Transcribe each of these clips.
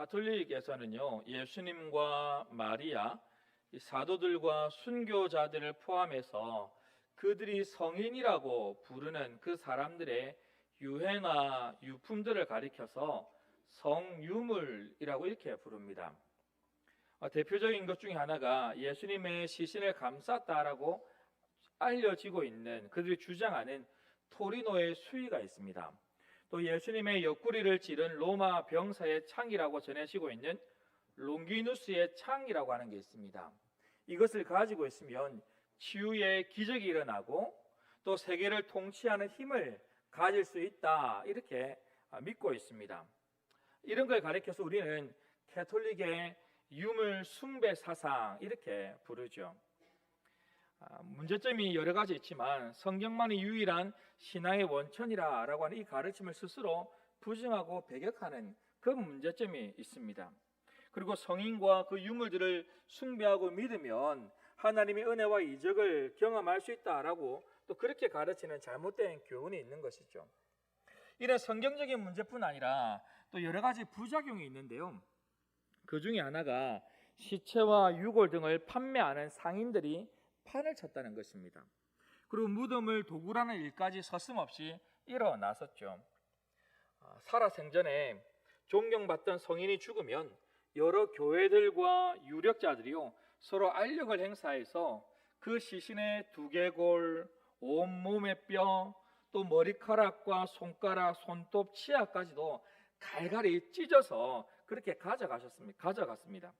가톨릭에서는요 예수님과 마리아 이 사도들과 순교자들을 포함해서 그들이 성인이라고 부르는 그 사람들의 유해나 유품들을 가리켜서 성유물이라고 이렇게 부릅니다. 어, 대표적인 것 중에 하나가 예수님의 시신을 감쌌다라고 알려지고 있는 그들이 주장하는 토리노의 수위가 있습니다. 또 예수님의 옆구리를 찌른 로마 병사의 창이라고 전해지고 있는 롱기누스의 창이라고 하는 게 있습니다. 이것을 가지고 있으면 치유의 기적이 일어나고 또 세계를 통치하는 힘을 가질 수 있다 이렇게 아, 믿고 있습니다. 이런 걸 가리켜서 우리는 캐톨릭의 유물 숭배 사상 이렇게 부르죠. 아, 문제점이 여러 가지 있지만 성경만이 유일한 신앙의 원천이라라고 하는 이 가르침을 스스로 부정하고 배격하는 그 문제점이 있습니다. 그리고 성인과 그 유물들을 숭배하고 믿으면 하나님의 은혜와 이적을 경험할 수 있다라고 또 그렇게 가르치는 잘못된 교훈이 있는 것이죠. 이런 성경적인 문제뿐 아니라 또 여러 가지 부작용이 있는데요. 그 중에 하나가 시체와 유골 등을 판매하는 상인들이 판을 쳤다는 것입니다. 그리고 무덤을 도굴하는 일까지 서슴없이 일어났었죠. 아, 살아 생전에 존경받던 성인이 죽으면 여러 교회들과 유력자들이요 서로 알력을 행사해서 그 시신의 두개골, 온몸의 뼈, 또 머리카락과 손가락, 손톱, 치아까지도 갈갈이 찢어서 그렇게 가져가셨습니다. 가져갔습니다.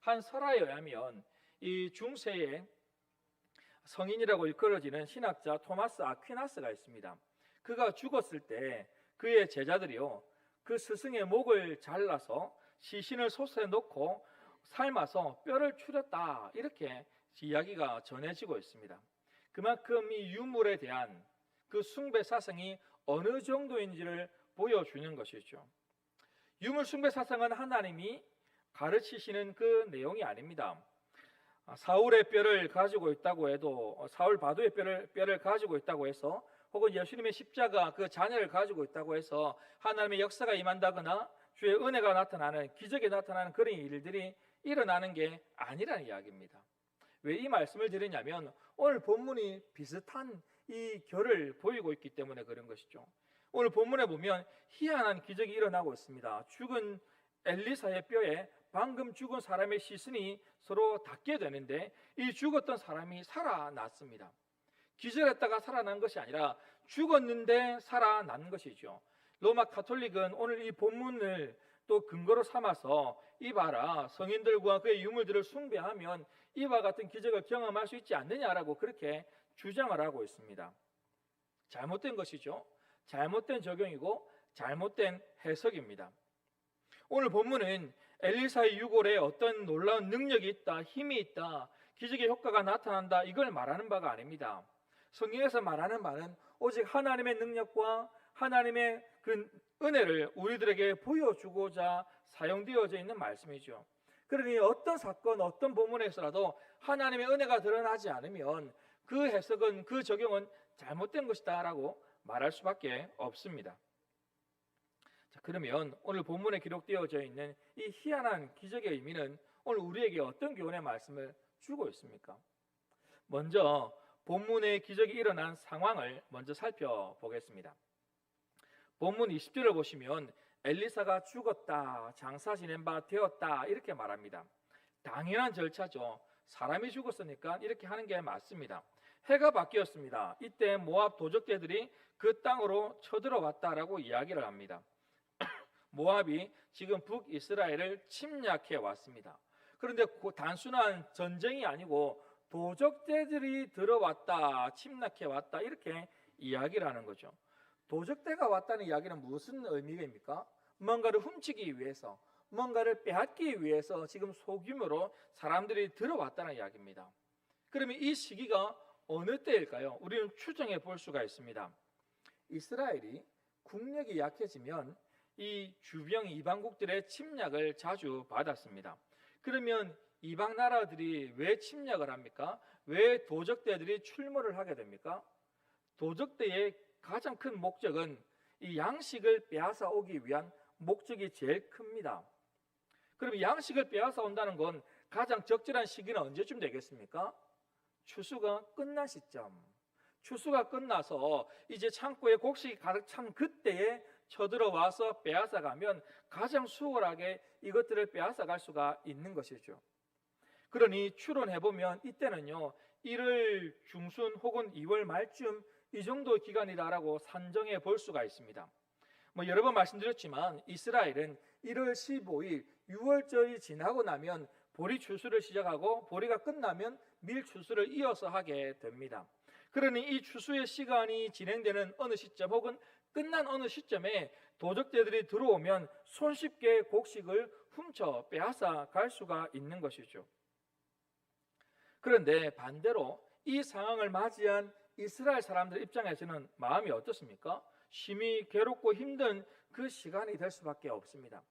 한 설화에 의하면 이 중세에 성인이라고 일컬어지는 신학자 토마스 아퀴나스가 있습니다. 그가 죽었을 때 그의 제자들이요 그 스승의 목을 잘라서 시신을 솥에 넣고 삶아서 뼈를 추렸다 이렇게 이야기가 전해지고 있습니다. 그만큼 이 유물에 대한 그 숭배 사상이 어느 정도인지를 보여주는 것이죠. 유물 숭배 사상은 하나님이 가르치시는 그 내용이 아닙니다. 아, 사울의 뼈를 가지고 있다고 해도 어, 사울 바도의 뼈를 뼈를 가지고 있다고 해서 혹은 예수님의 십자가 그 잔여를 가지고 있다고 해서 하나님의 역사가 임한다거나 주의 은혜가 나타나는 기적이 나타나는 그런 일들이 일어나는 게 아니라는 이야기입니다. 왜 이 말씀을 드리냐면 오늘 본문이 비슷한 이 결을 보이고 있기 때문에 그런 것이죠. 오늘 본문에 보면 희한한 기적이 일어나고 있습니다. 죽은 엘리사의 뼈에 방금 죽은 사람의 시신이 서로 닿게 되는데 이 죽었던 사람이 살아났습니다. 기절했다가 살아난 것이 아니라 죽었는데 살아난 것이죠. 로마 카톨릭은 오늘 이 본문을 또 근거로 삼아서 이봐라 성인들과 그의 유물들을 숭배하면 이와 같은 기적을 경험할 수 있지 않느냐라고 그렇게 주장을 하고 있습니다. 잘못된 것이죠. 잘못된 적용이고 잘못된 해석입니다. 오늘 본문은 엘리사의 유골에 어떤 놀라운 능력이 있다, 힘이 있다, 기적의 효과가 나타난다 이걸 말하는 바가 아닙니다. 성경에서 말하는 바는 오직 하나님의 능력과 하나님의 그 은혜를 우리들에게 보여주고자 사용되어져 있는 말씀이죠. 그러니 어떤 사건, 어떤 본문에서라도 하나님의 은혜가 드러나지 않으면 그 해석은, 그 적용은 잘못된 것이다라고 말할 수밖에 없습니다. 자, 그러면 오늘 본문에 기록되어져 있는 이 희한한 기적의 의미는 오늘 우리에게 어떤 교훈의 말씀을 주고 있습니까? 먼저 본문의 기적이 일어난 상황을 먼저 살펴보겠습니다. 본문 20절을 보시면 엘리사가 죽었다, 장사 지낸 바 되었다 이렇게 말합니다. 당연한 절차죠. 사람이 죽었으니까 이렇게 하는 게 맞습니다. 해가 바뀌었습니다. 이때 모압 도적대들이 그 땅으로 쳐들어왔다라고 이야기를 합니다. 모압이 지금 북이스라엘을 침략해 왔습니다. 그런데 단순한 전쟁이 아니고 도적대들이 들어왔다, 침략해 왔다 이렇게 이야기를 하는 거죠. 도적대가 왔다는 이야기는 무슨 의미입니까? 뭔가를 훔치기 위해서, 뭔가를 빼앗기 위해서 지금 소규모로 사람들이 들어왔다는 이야기입니다. 그러면 이 시기가 어느 때일까요? 우리는 추정해 볼 수가 있습니다. 이스라엘이 국력이 약해지면 이 주변 이방국들의 침략을 자주 받았습니다. 그러면 이방 나라들이 왜 침략을 합니까? 왜 도적대들이 출몰을 하게 됩니까? 도적대의 가장 큰 목적은 이 양식을 빼앗아 오기 위한 목적이 제일 큽니다. 그럼 양식을 빼앗아 온다는 건 가장 적절한 시기는 언제쯤 되겠습니까? 추수가 끝난 시점. 추수가 끝나서 이제 창고에 곡식이 가득 찬 그때에 쳐들어와서 빼앗아 가면 가장 수월하게 이것들을 빼앗아 갈 수가 있는 것이죠. 그러니 추론해 보면 이때는요. 1월 중순 혹은 2월 말쯤 이 정도 기간이다라고 산정해 볼 수가 있습니다. 뭐 여러 번 말씀드렸지만 이스라엘은 1월 15일 6월절이 지나고 나면 보리 추수를 시작하고 보리가 끝나면 밀 추수를 이어서 하게 됩니다. 그러니 이 추수의 시간이 진행되는 어느 시점 혹은 끝난 어느 시점에 도적대들이 들어오면 손쉽게 곡식을 훔쳐 빼앗아 갈 수가 있는 것이죠. 그런데 반대로 이 상황을 맞이한 이스라엘 사람들 입장에서는 마음이 어떻습니까? 심히 괴롭고 힘든 그 시간이 될 수밖에 없습니다.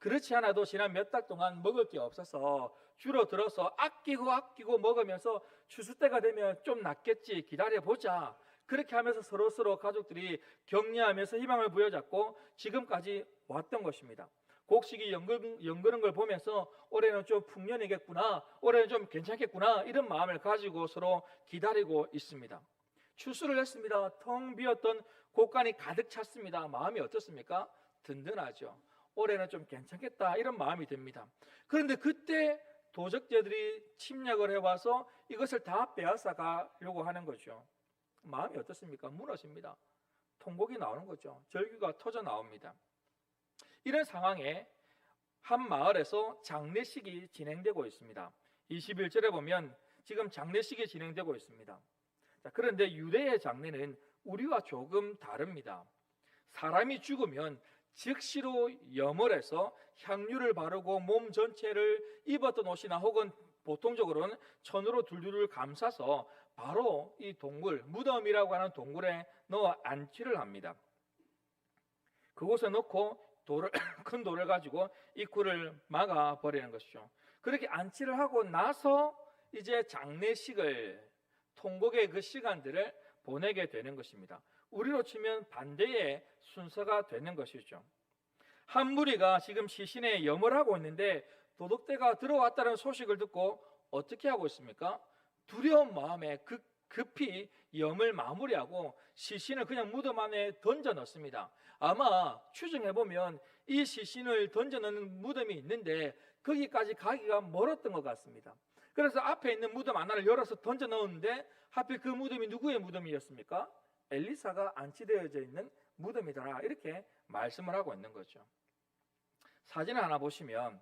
그렇지 않아도 지난 몇 달 동안 먹을 게 없어서 줄어들어서 아끼고 아끼고 먹으면서 추수 때가 되면 좀 낫겠지 기다려 보자. 그렇게 하면서 서로 서로 가족들이 격려하면서 희망을 부여잡고 지금까지 왔던 것입니다. 곡식이 연근, 연그는 걸 보면서 올해는 좀 풍년이겠구나, 올해는 좀 괜찮겠구나 이런 마음을 가지고 서로 기다리고 있습니다. 추수를 했습니다. 텅 비었던 곡간이 가득 찼습니다. 마음이 어떻습니까? 든든하죠. 올해는 좀 괜찮겠다 이런 마음이 듭니다. 그런데 그때 도적자들이 침략을 해와서 이것을 다 빼앗아 가려고 하는 거죠. 마음이 어떻습니까? 무너집니다. 통곡이 나오는 거죠. 절규가 터져 나옵니다. 이런 상황에 한 마을에서 장례식이 진행되고 있습니다. 21절에 보면 지금 장례식이 진행되고 있습니다. 자, 그런데 유대의 장례는 우리와 조금 다릅니다. 사람이 죽으면 즉시로 염을 해서 향유를 바르고 몸 전체를 입었던 옷이나 혹은 보통적으로는 천으로 둘둘 감싸서 바로 이 동굴, 무덤이라고 하는 동굴에 넣어 안치를 합니다. 그곳에 넣고 돌을, 큰 돌을 가지고 입구를 막아 버리는 것이죠. 그렇게 안치를 하고 나서 이제 장례식을 통곡의 그 시간들을 보내게 되는 것입니다. 우리로 치면 반대의 순서가 되는 것이죠. 한 무리가 지금 시신에 염을 하고 있는데 도둑대가 들어왔다는 소식을 듣고 어떻게 하고 있습니까? 두려운 마음에 급, 급히 염을 마무리하고 시신을 그냥 무덤 안에 던져 넣습니다. 아마 추정해 보면 이 시신을 던져 넣는 무덤이 있는데 거기까지 가기가 멀었던 것 같습니다. 그래서 앞에 있는 무덤 하나를 열어서 던져 넣었는데 하필 그 무덤이 누구의 무덤이었습니까? 엘리사가 안치되어져 있는 무덤이더라 이렇게 말씀을 하고 있는 거죠. 사진을 하나 보시면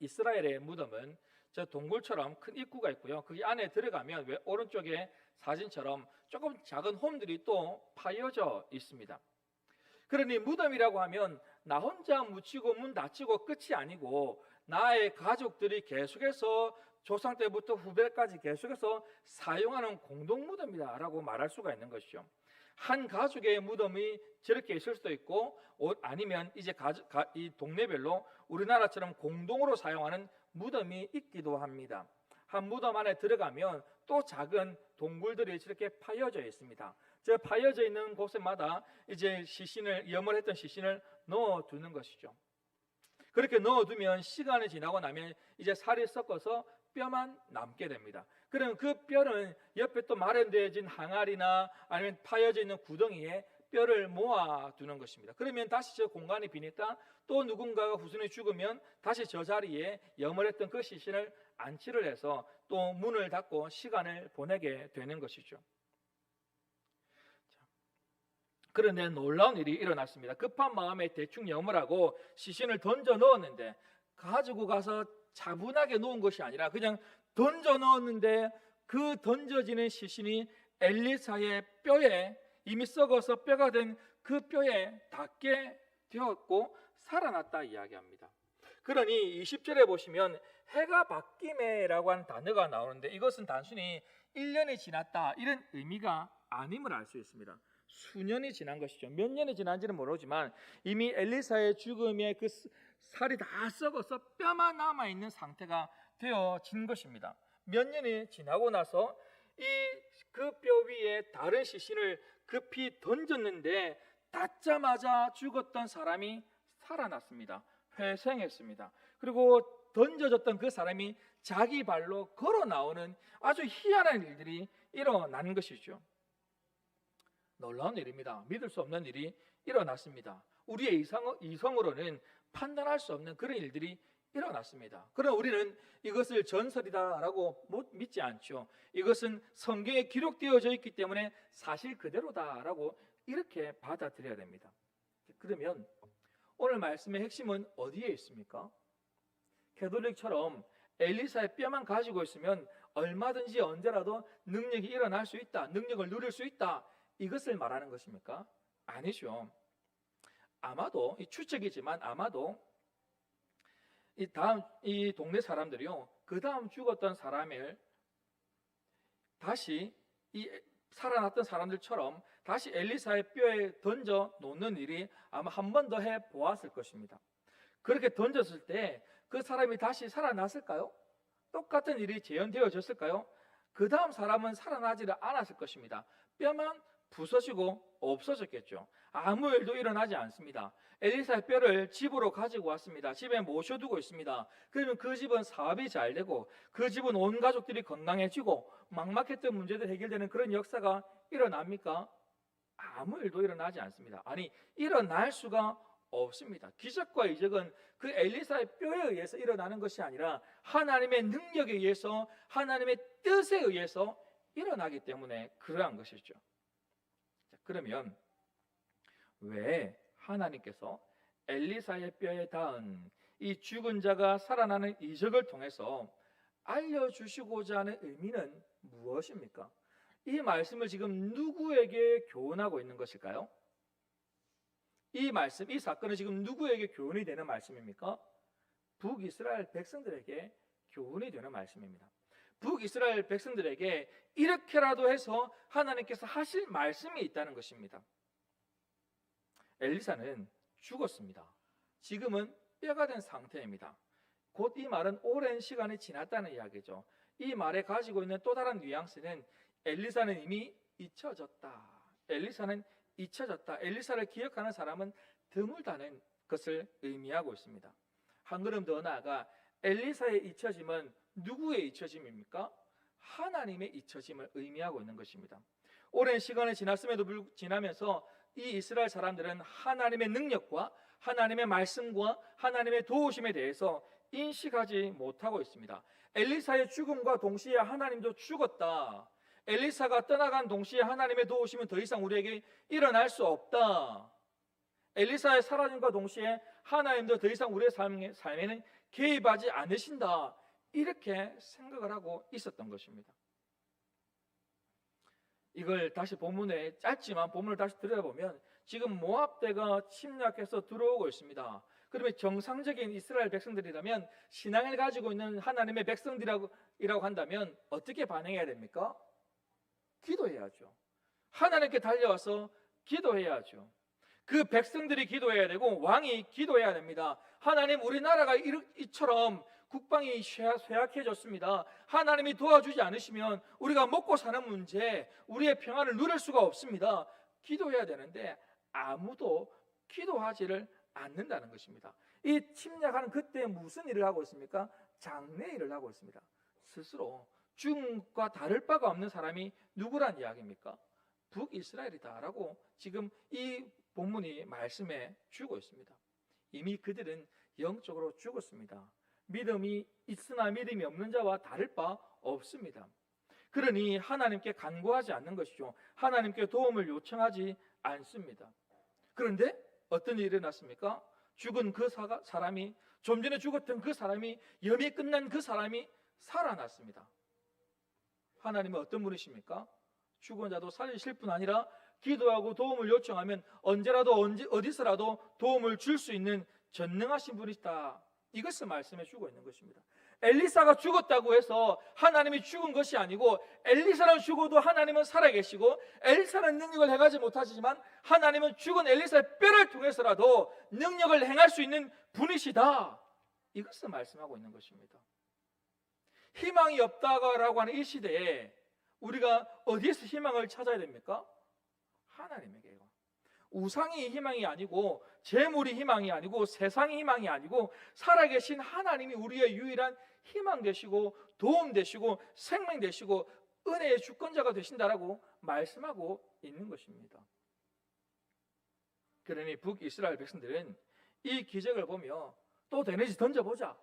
이스라엘의 무덤은 저 동굴처럼 큰 입구가 있고요. 그 안에 들어가면 왜 오른쪽에 사진처럼 조금 작은 홈들이 또 파여져 있습니다. 그러니 무덤이라고 하면 나 혼자 묻히고 문 닫히고 끝이 아니고 나의 가족들이 계속해서 조상 때부터 후배까지 계속해서 사용하는 공동 무덤이다라고 말할 수가 있는 것이죠. 한 가족의 무덤이 저렇게 있을 수도 있고 아니면 이제 이 동네별로 우리나라처럼 공동으로 사용하는 무덤이 있기도 합니다. 한 무덤 안에 들어가면 또 작은 동굴들이 저렇게 파여져 있습니다. 저 파여져 있는 곳에마다 이제 시신을 염을 했던 시신을 넣어 두는 것이죠. 그렇게 넣어 두면 시간이 지나고 나면 이제 살이 섞어서 뼈만 남게 됩니다. 그러면 그 뼈는 옆에 또 마련되어진 항아리나 아니면 파여져 있는 구덩이에 뼈를 모아두는 것입니다. 그러면 다시 저 공간이 비니까 또 누군가가 후순위 죽으면 다시 저 자리에 염을 했던 그 시신을 안치를 해서 또 문을 닫고 시간을 보내게 되는 것이죠. 그런데 놀라운 일이 일어났습니다. 급한 마음에 대충 염을 하고 시신을 던져 넣었는데 가지고 가서 차분하게 놓은 것이 아니라 그냥 던져 넣었는데 그 던져지는 시신이 엘리사의 뼈에 이미 썩어서 뼈가 된 그 뼈에 닿게 되었고 살아났다 이야기합니다. 그러니 20절에 보시면 해가 바뀜에라고 하는 단어가 나오는데 이것은 단순히 1년이 지났다 이런 의미가 아님을 알 수 있습니다. 수년이 지난 것이죠. 몇 년이 지난지는 모르지만 이미 엘리사의 죽음에 그 살이 다 썩어서 뼈만 남아 있는 상태가 되어진 것입니다. 몇 년이 지나고 나서 이 그 뼈 위에 다른 시신을 급히 던졌는데 닿자마자 죽었던 사람이 살아났습니다. 회생했습니다. 그리고 던져졌던 그 사람이 자기 발로 걸어 나오는 아주 희한한 일들이 일어난 것이죠. 놀라운 일입니다. 믿을 수 없는 일이 일어났습니다. 우리의 이성, 이성으로는 판단할 수 없는 그런 일들이 일어났습니다. 그러나 우리는 이것을 전설이다라고 못 믿지 않죠. 이것은 성경에 기록되어져 있기 때문에 사실 그대로다라고 이렇게 받아들여야 됩니다. 그러면 오늘 말씀의 핵심은 어디에 있습니까? 캐톨릭처럼 엘리사의 뼈만 가지고 있으면 얼마든지 언제라도 능력이 일어날 수 있다, 능력을 누릴 수 있다. 이것을 말하는 것입니까? 아니죠. 아마도 이 추측이지만 아마도 이 다음 이 동네 사람들이요 그 다음 죽었던 사람을 다시 이 살아났던 사람들처럼 다시 엘리사의 뼈에 던져 놓는 일이 아마 한 번 더 해 보았을 것입니다. 그렇게 던졌을 때 그 사람이 다시 살아났을까요? 똑같은 일이 재현되어졌을까요? 그 다음 사람은 살아나지를 않았을 것입니다. 뼈만 부서지고 없어졌겠죠. 아무 일도 일어나지 않습니다. 엘리사의 뼈를 집으로 가지고 왔습니다. 집에 모셔두고 있습니다. 그러면 그 집은 사업이 잘 되고 그 집은 온 가족들이 건강해지고 막막했던 문제들 해결되는 그런 역사가 일어납니까? 아무 일도 일어나지 않습니다. 아니 일어날 수가 없습니다. 기적과 이적은 그 엘리사의 뼈에 의해서 일어나는 것이 아니라 하나님의 능력에 의해서 하나님의 뜻에 의해서 일어나기 때문에 그러한 것이죠. 자, 그러면 왜 하나님께서 엘리사의 뼈에 닿은 이 죽은 자가 살아나는 이적을 통해서 알려주시고자 하는 의미는 무엇입니까? 이 말씀을 지금 누구에게 교훈하고 있는 것일까요? 이 말씀, 이 사건은 지금 누구에게 교훈이 되는 말씀입니까? 북이스라엘 백성들에게 교훈이 되는 말씀입니다. 북이스라엘 백성들에게 이렇게라도 해서 하나님께서 하실 말씀이 있다는 것입니다. 엘리사는 죽었습니다. 지금은 뼈가 된 상태입니다. 곧 이 말은 오랜 시간이 지났다는 이야기죠. 이 말에 가지고 있는 또 다른 뉘앙스는 엘리사는 이미 잊혀졌다. 엘리사는 잊혀졌다. 엘리사를 기억하는 사람은 드물다는 것을 의미하고 있습니다. 한 걸음 더 나아가 엘리사의 잊혀짐은 누구의 잊혀짐입니까? 하나님의 잊혀짐을 의미하고 있는 것입니다. 오랜 시간이 지났음에도 불 지나면서 이 이스라엘 사람들은 하나님의 능력과 하나님의 말씀과 하나님의 도우심에 대해서 인식하지 못하고 있습니다. 엘리사의 죽음과 동시에 하나님도 죽었다. 엘리사가 떠나간 동시에 하나님의 도우심은 더 이상 우리에게 일어날 수 없다. 엘리사의 사라짐과 동시에 하나님도 더 이상 우리의 삶에, 삶에는 개입하지 않으신다. 이렇게 생각을 하고 있었던 것입니다. 이걸 다시 본문에 짧지만 본문을 다시 들여다보면 지금 모압 대가 침략해서 들어오고 있습니다. 그러면 정상적인 이스라엘 백성들이라면 신앙을 가지고 있는 하나님의 백성들이라고 이라고 한다면 어떻게 반응해야 됩니까? 기도해야죠. 하나님께 달려와서 기도해야죠. 그 백성들이 기도해야 되고 왕이 기도해야 됩니다. 하나님 우리나라가 이처럼 국방이 쇠약해졌습니다. 하나님이 도와주지 않으시면 우리가 먹고 사는 문제, 우리의 평안을 누릴 수가 없습니다. 기도해야 되는데 아무도 기도하지를 않는다는 것입니다. 이 침략하는 그때 무슨 일을 하고 있습니까? 장래 일을 하고 있습니다. 스스로 죽음과 다를 바가 없는 사람이 누구란 이야기입니까? 북이스라엘이다라고 지금 이 본문이 말씀해 주고 있습니다. 이미 그들은 영적으로 죽었습니다. 믿음이 있으나 믿음이 없는 자와 다를 바 없습니다. 그러니 하나님께 간구하지 않는 것이죠. 하나님께 도움을 요청하지 않습니다. 그런데 어떤 일이 일어났습니까? 죽은 그 사람이 좀 전에 죽었던 그 사람이 염이 끝난 그 사람이 살아났습니다. 하나님은 어떤 분이십니까? 죽은 자도 살리실 뿐 아니라 기도하고 도움을 요청하면 언제라도 언제 어디서라도 도움을 줄 수 있는 전능하신 분이시다. 이것을 말씀해 주고 있는 것입니다. 엘리사가 죽었다고 해서 하나님이 죽은 것이 아니고 엘리사는 죽어도 하나님은 살아계시고 엘리사는 능력을 행하지 못하시지만 하나님은 죽은 엘리사의 뼈를 통해서라도 능력을 행할 수 있는 분이시다. 이것을 말씀하고 있는 것입니다. 희망이 없다라고 하는 이 시대에 우리가 어디에서 희망을 찾아야 됩니까? 하나님에게요. 우상이 희망이 아니고 재물이 희망이 아니고 세상이 희망이 아니고 살아계신 하나님이 우리의 유일한 희망 되시고 도움 되시고 생명 되시고 은혜의 주권자가 되신다라고 말씀하고 있는 것입니다. 그러니 북이스라엘 백성들은 이 기적을 보며 또 되는지 던져보자.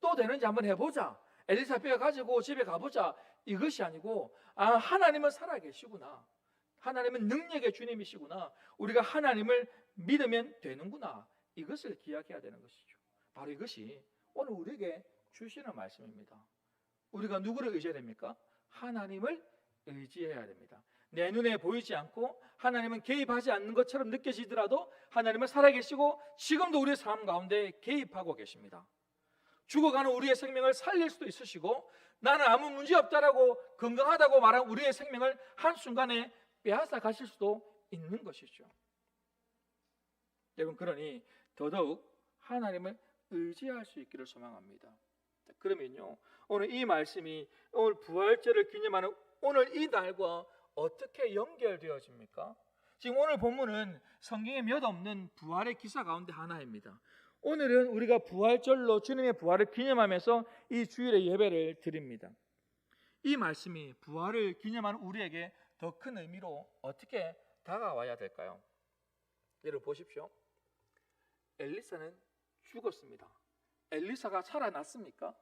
또 되는지 한번 해보자. 엘리사벳 가지고 집에 가보자. 이것이 아니고 아 하나님은 살아계시구나. 하나님은 능력의 주님이시구나. 우리가 하나님을 믿으면 되는구나. 이것을 기억해야 되는 것이죠. 바로 이것이 오늘 우리에게 주시는 말씀입니다. 우리가 누구를 의지해야 됩니까? 하나님을 의지해야 됩니다. 내 눈에 보이지 않고 하나님은 개입하지 않는 것처럼 느껴지더라도 하나님은 살아계시고 지금도 우리의 삶 가운데 개입하고 계십니다. 죽어가는 우리의 생명을 살릴 수도 있으시고 나는 아무 문제 없다라고 건강하다고 말한 우리의 생명을 한순간에 빼앗아 가실 수도 있는 것이죠. 여러분 그러니 더더욱 하나님을 의지할 수 있기를 소망합니다. 자, 그러면요 오늘 이 말씀이 오늘 부활절을 기념하는 오늘 이 날과 어떻게 연결되어집니까? 지금 오늘 본문은 성경에 몇 없는 부활의 기사 가운데 하나입니다. 오늘은 우리가 부활절로 주님의 부활을 기념하면서 이 주일의 예배를 드립니다. 이 말씀이 부활을 기념하는 우리에게 더 큰 의미로 어떻게 다가와야 될까요? 여러분 보십시오. 엘리사는 죽었습니다. 엘리사가 살아났습니까?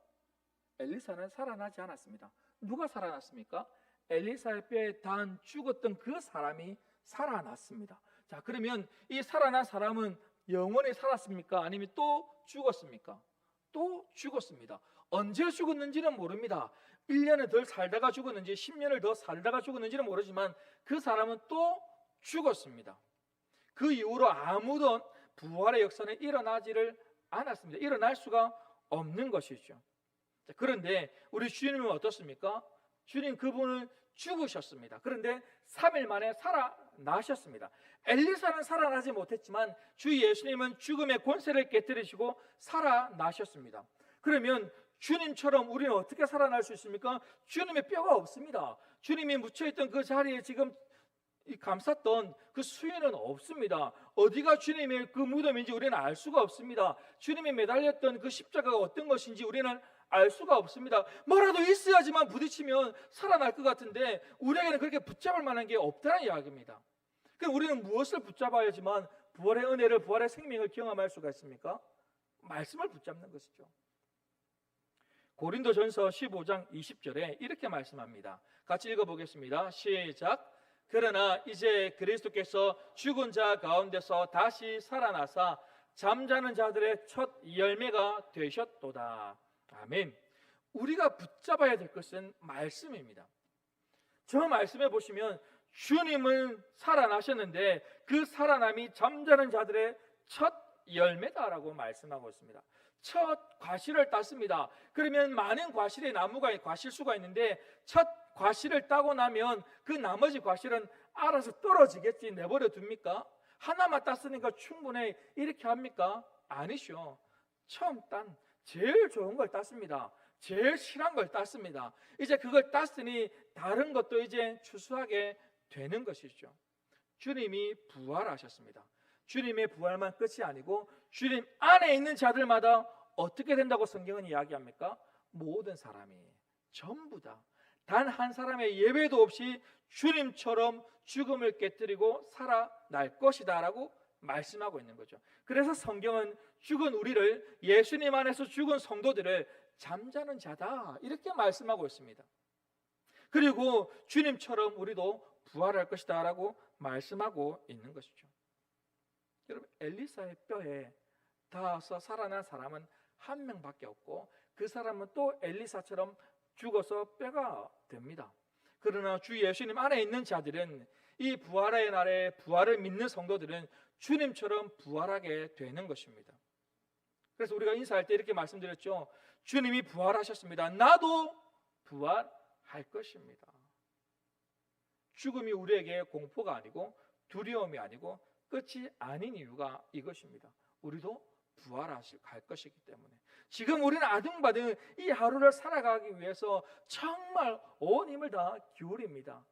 엘리사는 살아나지 않았습니다. 누가 살아났습니까? 엘리사의 뼈에 단 죽었던 그 사람이 살아났습니다. 자, 그러면 이 살아난 사람은 영원히 살았습니까? 아니면 또 죽었습니까? 또 죽었습니다. 언제 죽었는지는 모릅니다. 1년을 더 살다가 죽었는지 10년을 더 살다가 죽었는지는 모르지만 그 사람은 또 죽었습니다. 그 이후로 아무도 부활의 역사는 일어나지를 않았습니다. 일어날 수가 없는 것이죠. 자, 그런데 우리 주님은 어떻습니까? 주님 그분은 죽으셨습니다. 그런데 3일 만에 살아나셨습니다. 엘리사는 살아나지 못했지만 주 예수님은 죽음의 권세를 깨뜨리시고 살아나셨습니다. 그러면 주님처럼 우리는 어떻게 살아날 수 있습니까? 주님의 뼈가 없습니다. 주님이 묻혀있던 그 자리에 지금 이 감쌌던 그 수위는 없습니다. 어디가 주님의 그 무덤인지 우리는 알 수가 없습니다. 주님이 매달렸던 그 십자가가 어떤 것인지 우리는 알 수가 없습니다. 뭐라도 있어야지만 부딪히면 살아날 것 같은데 우리에게는 그렇게 붙잡을 만한 게 없다는 이야기입니다. 그럼 우리는 무엇을 붙잡아야지만 부활의 은혜를 부활의 생명을 경험할 수가 있습니까? 말씀을 붙잡는 것이죠. 고린도전서 15장 20절에 이렇게 말씀합니다. 같이 읽어보겠습니다. 시작. 그러나 이제 그리스도께서 죽은 자 가운데서 다시 살아나사 잠자는 자들의 첫 열매가 되셨도다. 아멘. 우리가 붙잡아야 될 것은 말씀입니다. 저 말씀에 보시면 주님은 살아나셨는데 그 살아남이 잠자는 자들의 첫 열매다라고 말씀하고 있습니다. 첫 과실을 땄습니다. 그러면 많은 과실의 나무가 과실수가 있는데 첫 과실을 따고 나면 그 나머지 과실은 알아서 떨어지겠지 내버려 둡니까? 하나만 땄으니까 충분해 이렇게 합니까? 아니죠. 처음 딴 제일 좋은 걸 땄습니다. 제일 실한 걸 땄습니다. 이제 그걸 땄으니 다른 것도 이제 추수하게 되는 것이죠. 주님이 부활하셨습니다. 주님의 부활만 끝이 아니고 주님 안에 있는 자들마다 어떻게 된다고 성경은 이야기합니까? 모든 사람이 전부 다 단 한 사람의 예외도 없이 주님처럼 죽음을 깨뜨리고 살아날 것이다라고 말씀하고 있는 거죠. 그래서 성경은 죽은 우리를 예수님 안에서 죽은 성도들을 잠자는 자다 이렇게 말씀하고 있습니다. 그리고 주님처럼 우리도 부활할 것이다라고 말씀하고 있는 것이죠. 여러분 엘리사의 뼈에 닿아서 살아난 사람은 한 명밖에 없고 그 사람은 또 엘리사처럼 죽어서 뼈가 됩니다. 그러나 주 예수님 안에 있는 자들은 이 부활의 날에 부활을 믿는 성도들은 주님처럼 부활하게 되는 것입니다. 그래서 우리가 인사할 때 이렇게 말씀드렸죠. 주님이 부활하셨습니다. 나도 부활할 것입니다. 죽음이 우리에게 공포가 아니고 두려움이 아니고 끝이 아닌 이유가 이것입니다. 우리도 부활하실 갈 것이기 때문에 지금 우리는 아등바등 이 하루를 살아가기 위해서 정말 온 힘을 다 기울입니다.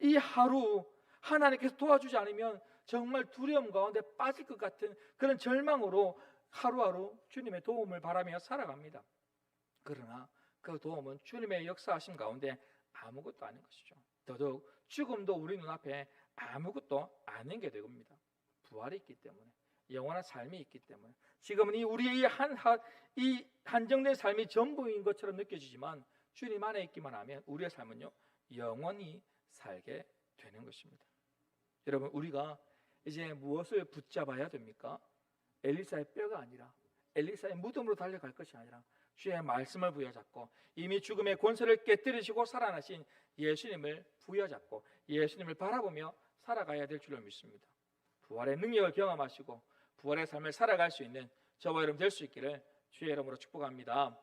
이 하루 하나님께서 도와주지 않으면 정말 두려움 가운데 빠질 것 같은 그런 절망으로 하루하루 주님의 도움을 바라며 살아갑니다. 그러나 그 도움은 주님의 역사하심 가운데 아무것도 아닌 것이죠. 더더욱 죽음도 우리 눈앞에 아무것도 아닌 게 됩니다. 부활이 있기 때문에 영원한 삶이 있기 때문에 지금은 이 우리의 한, 한- 이 한정된 삶이 전부인 것처럼 느껴지지만 주님 안에 있기만 하면 우리의 삶은요 영원히 살게 되는 것입니다. 여러분 우리가 이제 무엇을 붙잡아야 됩니까? 엘리사의 뼈가 아니라 엘리사의 무덤으로 달려갈 것이 아니라 주의 말씀을 부여잡고 이미 죽음의 권세를 깨뜨리시고 살아나신 예수님을 부여잡고 예수님을 바라보며 살아가야 될 줄로 믿습니다. 부활의 능력을 경험하시고 부활의 삶을 살아갈 수 있는 저와 여러분 될 수 있기를 주의 이름으로 축복합니다.